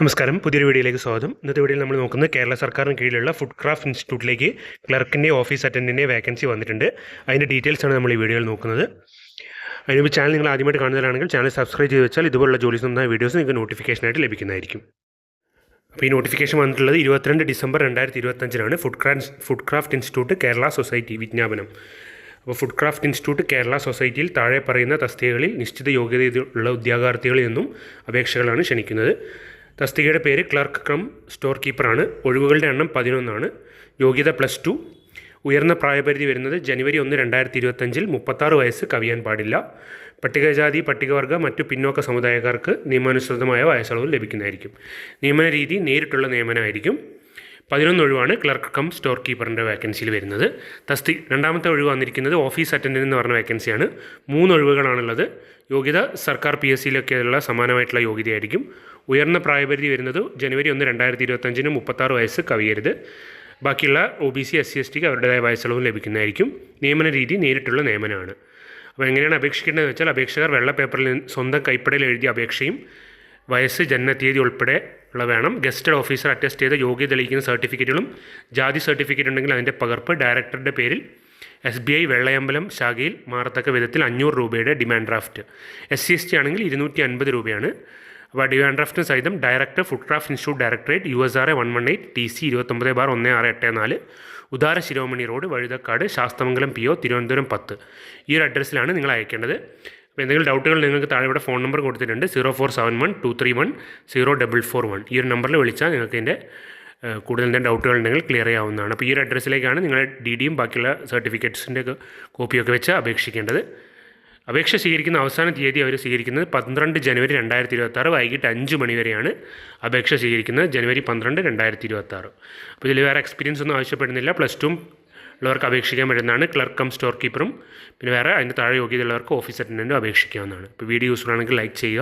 നമസ്കാരം. പുതിയൊരു വീഡിയോയിലേക്ക് സ്വാഗതം. ഇന്നത്തെ വീഡിയോയിൽ നമ്മൾ നോക്കുന്നത് കേരള സർക്കാരിന് കീഴിലുള്ള ഫുഡ് ക്രാഫ്റ്റ് ഇൻസ്റ്റിറ്റ്യൂട്ടിലേക്ക് ക്ലർക്കിന്റെ ഓഫീസ് അറ്റൻഡിന്റെ വേക്കൻസി വന്നിട്ടുണ്ട്. അതിന്റെ ഡീറ്റെയിൽസാണ് നമ്മൾ ഈ വീഡിയോയിൽ നോക്കുന്നത്. അതിനുമ്പ് ചാനൽ നിങ്ങൾ ആദ്യമായിട്ട് കാണുന്നവരാണെങ്കിൽ ചാനൽ സബ്സ്ക്രൈബ് ചെയ്ത് വെച്ചാൽ ഇതുപോലുള്ള ജോലി സംബന്ധമായ വീഡിയോസ് നിങ്ങൾക്ക് നോട്ടിഫിക്കേഷനായിട്ട് ലഭിക്കുന്നതായിരിക്കും. അപ്പോൾ ഈ നോട്ടിഫിക്കേഷൻ വന്നിട്ടുള്ളത് ഇരുപത്തിരണ്ട് ഡിസംബർ രണ്ടായിരത്തി ഇരുപത്തഞ്ചിനാണ് food craft food craft institute Kerala society വിജ്ഞാപനം. അപ്പോൾ ഫുഡ് ക്രാഫ്റ്റ് ഇൻസ്റ്റിറ്റ്യൂട്ട് കേരള സൊസൈറ്റിയിൽ താഴെ പറയുന്ന തസ്തികകളിൽ നിശ്ചിത യോഗ്യതയുള്ള ഉദ്യോഗാർത്ഥികളിൽ നിന്നും അപേക്ഷകളാണ് ക്ഷണിക്കുന്നത്. തസ്തികയുടെ പേര് ക്ലർക്ക് കം സ്റ്റോർ കീപ്പറാണ്. ഒഴിവുകളുടെ എണ്ണം പതിനൊന്നാണ്. യോഗ്യത പ്ലസ് ടു. ഉയർന്ന പ്രായപരിധി വരുന്നത് ജനുവരി ഒന്ന് രണ്ടായിരത്തി ഇരുപത്തഞ്ചിൽ മുപ്പത്താറ് വയസ്സ് കവിയാൻ പാടില്ല. പട്ടികജാതി പട്ടികവർഗ മറ്റു പിന്നോക്ക സമുദായക്കാർക്ക് നിയമാനുസൃതമായ വയസ്സളവ് ലഭിക്കുന്നതായിരിക്കും. നിയമന രീതി നേരിട്ടുള്ള നിയമനമായിരിക്കും പതിനൊന്ന് ഒഴിവാണ് ക്ലർക്ക് കം സ്റ്റോർ കീപ്പറിന്റെ വേക്കൻസിയിൽ വരുന്നത്. തസ്തി രണ്ടാമത്തെ ഒഴിവ് വന്നിരിക്കുന്നത് ഓഫീസ് അറ്റൻഡന്റ് എന്ന് പറഞ്ഞ വേക്കൻസിയാണ്. മൂന്ന് ഒഴിവുകളാണുള്ളത്. യോഗ്യത സർക്കാർ പി എസ് സിയിലൊക്കെയുള്ള സമാനമായിട്ടുള്ള യോഗ്യതയായിരിക്കും. ഉയർന്ന പ്രായപരിധി വരുന്നത് ജനുവരി ഒന്ന് രണ്ടായിരത്തി ഇരുപത്തഞ്ചിന് മുപ്പത്താറ് വയസ്സ് കവിയരുത്. ബാക്കിയുള്ള O B C S C S tick അവരുടേതായ വയസ്സളവും ലഭിക്കുന്നതായിരിക്കും. നിയമന രീതി നേരിട്ടുള്ള നിയമനമാണ്. അപ്പോൾ എങ്ങനെയാണ് അപേക്ഷിക്കേണ്ടതെന്ന് വെച്ചാൽ അപേക്ഷകർ വെള്ള പേപ്പറിൽ സ്വന്തം കൈപ്പടയിൽ എഴുതിയ അപേക്ഷയും വയസ്സ് ജനനത്തീയതി ഉൾപ്പെടെ ഉള്ള വേണം. ഗസ്റ്റഡ് ഓഫീസർ അറ്റസ്റ്റ് ചെയ്ത യോഗ്യത തെളിയിക്കുന്ന സർട്ടിഫിക്കറ്റുകളും ജാതി സർട്ടിഫിക്കറ്റ് ഉണ്ടെങ്കിൽ അതിന്റെ പകർപ്പ് ഡയറക്ടറുടെ പേരിൽ എസ് ബി ഐ വെള്ളയമ്പലം ശാഖയിൽ മാറത്തക്ക വിധത്തിൽ അഞ്ഞൂറ് രൂപയുടെ demand draft S C S T ആണെങ്കിൽ ഇരുന്നൂറ്റി അൻപത് രൂപയാണ്. അപ്പോൾ ഡിമാൻഡ് ഡ്രാഫ്റ്റിന് സഹിതം director food craft institute directorate U S R A one one eight T C ഇരുപത്തൊമ്പത് ബാർ ഒന്ന് ആറ് എട്ട് നാല് Udara Shiromani road Vazhuthacaud Sasthamangalam P O Thiruvananthapuram പത്ത്. ഈ ഒരു അഡ്രസ്സിലാണ് നിങ്ങൾ അയക്കേണ്ടത്. അപ്പോൾ എന്തെങ്കിലും ഡൗട്ടുകൾ നിങ്ങൾക്ക് താഴെ ഇവിടെ ഫോൺ നമ്പർ കൊടുത്തിട്ടുണ്ട്. Zero four seven one two three one zero double four one. ഈ ഒരു നമ്പറിൽ വിളിച്ചാൽ നിങ്ങൾക്ക് ഇതിന്റെ കൂടുതൽ എന്തെങ്കിലും ഡൗട്ടുകൾ ഉണ്ടെങ്കിൽ ക്ലിയർ ചെയ്യാവുന്നതാണ്. അപ്പോൾ ഈ ഒരു അഡ്രസ്സിലേക്കാണ് നിങ്ങളുടെ ഡി ഡിയും ബാക്കിയുള്ള സർട്ടിഫിക്കറ്റ്സിന്റെ കോപ്പിയൊക്കെ വെച്ച് അപേക്ഷിക്കേണ്ടത്. അപേക്ഷ സ്വീകരിക്കുന്ന അവസാന തീയതി അവർ സ്വീകരിക്കുന്നത് പന്ത്രണ്ട് ജനുവരി രണ്ടായിരത്തി ഇരുപത്തി ആറ് വൈകിട്ട് അഞ്ച് മണി വരെയാണ് അപേക്ഷ സ്വീകരിക്കുന്നത് ജനുവരി പന്ത്രണ്ട് രണ്ടായിരത്തി ഇരുപത്താറ് അപ്പോൾ ഇതിൽ വേറെ എക്സ്പീരിയൻസ് ഒന്നും ആവശ്യപ്പെടുന്നില്ല. പ്ലസ് ടും ഉള്ളവർക്ക് അപേക്ഷിക്കാൻ പറ്റുന്നതാണ്. ക്ലർക്കും സ്റ്റോർ കീപ്പറും പിന്നെ വേറെ അതിന്റെ താഴെ യോഗ്യതയുള്ളവർക്ക് ഓഫീസ് അറ്റൻഡന്റും അപേക്ഷിക്കാവുന്നതാണ്. ഇപ്പോൾ വീഡിയോ യൂസ്ഫുൾ ആണെങ്കിൽ ലൈക്ക് ചെയ്യുക.